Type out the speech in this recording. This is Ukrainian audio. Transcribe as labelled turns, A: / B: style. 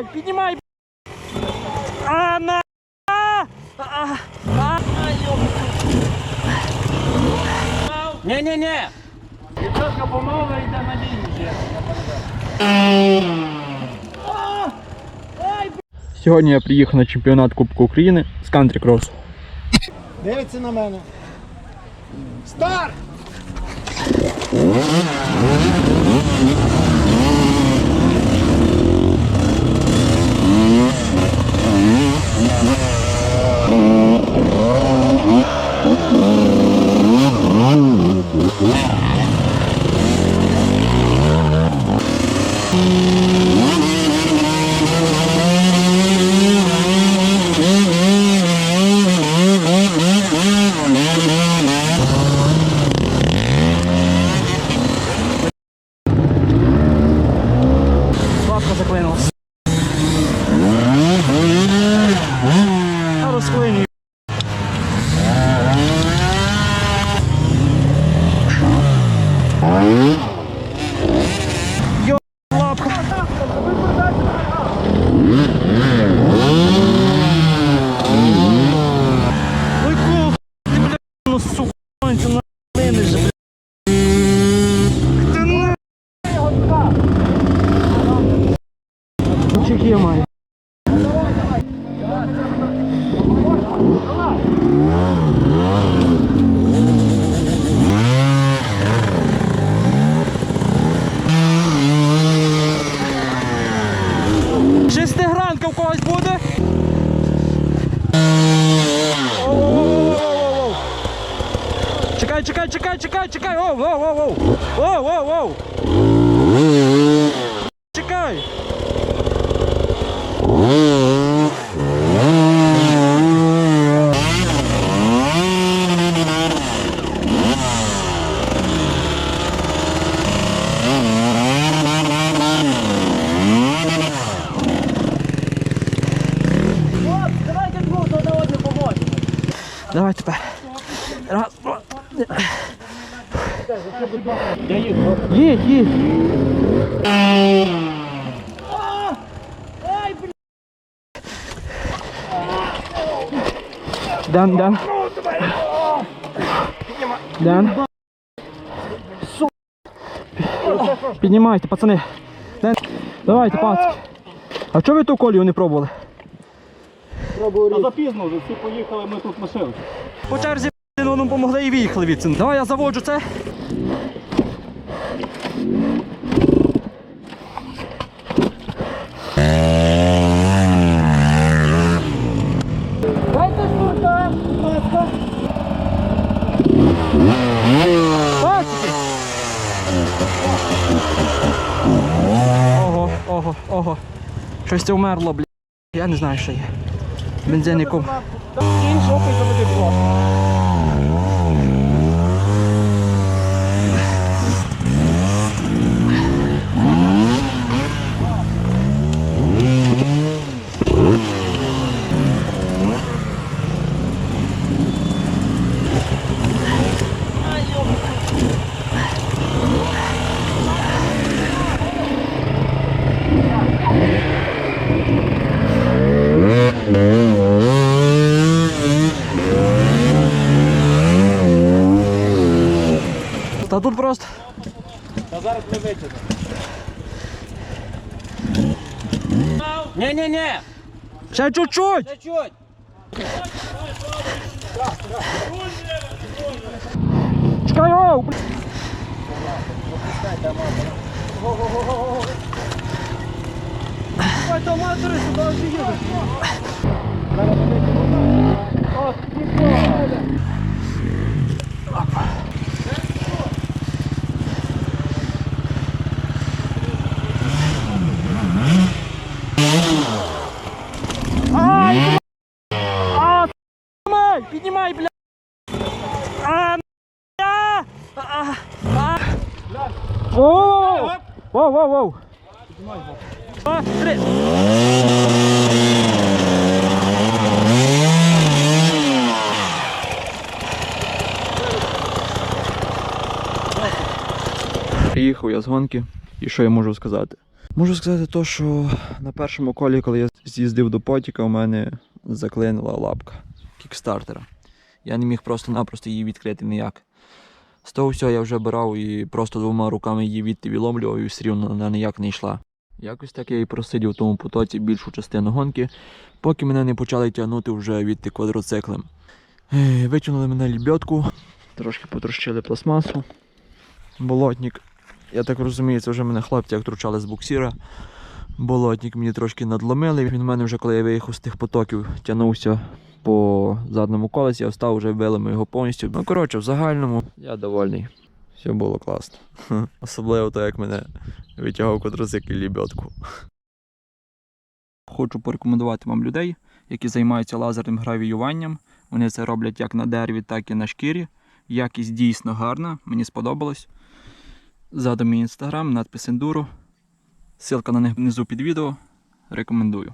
A: Піднімай, піднімай. А, на. А, а, а.
B: Ні-ні-ні. Дівчатка помало йде на лінію.
A: Сьогодні я приїхав на чемпіонат Кубку України з кантрі кросу.
C: Дивиться на мене. Старт!
A: Thank you. Чеки маю. Шестигранка в когось буде? Чекай, чекай, чекай, чекай, чекай. Оу, оу, оу, оу. Оу, оу, оу. Чекай. Давай тепер. Раз, два. Їдь, їдь. Дан, дан. Дан. Піднімайте, пацани. Дан. Давайте, пацки. А чого ви ту колію не пробували?
B: Та запізно вже всі поїхали, ми тут лишилися.
A: По черзі ну, ну, помогли і виїхали від цього. Давай я заводжу це.
C: Дайте шнурка, будь ласка.
A: Бачите? Ого, ого, ого. Щось це вмерло, блядь. Я не знаю, що є. من زانيكم просто.
B: Та зараз ми витягнемо. Ні-ні-ні.
A: Ще чуть-чуть!
B: Та чуть.
A: Чекай, оу! блядь.
C: Давай, томатори сюди вже їдуть.
A: Ай, А, піднімай, піднімай, бля. А, а, а, а. Воу, воу, воу, воу. Два, три. Приїхав я з гонки, і що я можу сказати?
D: Можу сказати то, що на першому колі, коли я з'їздив до потіка, у мене заклинила лапка кікстартера. Я не міг просто-напросто її відкрити ніяк. З того всього я вже брав і просто двома руками її відти відломлював і все рівно вона ніяк не йшла. Якось так я і просидів в тому потоці більшу частину гонки, поки мене не почали тягнути вже відти квадроциклем. Витягнули мене лебедку, трошки потрощили пластмасу, болотник. Я так розумію, це вже мене хлопці як тручали з буксіра. Болотник мені трошки надломили. Він у мене вже, коли я виїхав з тих потоків, тягнувся по задньому колесі, я встав вже вилимо його повністю. Ну, коротше, в загальному я довольний. Все було класно. Особливо то, як мене витягав квадроцикл лебедку. Хочу порекомендувати вам людей, які займаються лазерним гравіюванням. Вони це роблять як на дереві, так і на шкірі. Якість дійсно гарна, мені сподобалось. Ззаду мій інстаграм, надпис Enduro. Ссылка на них внизу під відео. Рекомендую.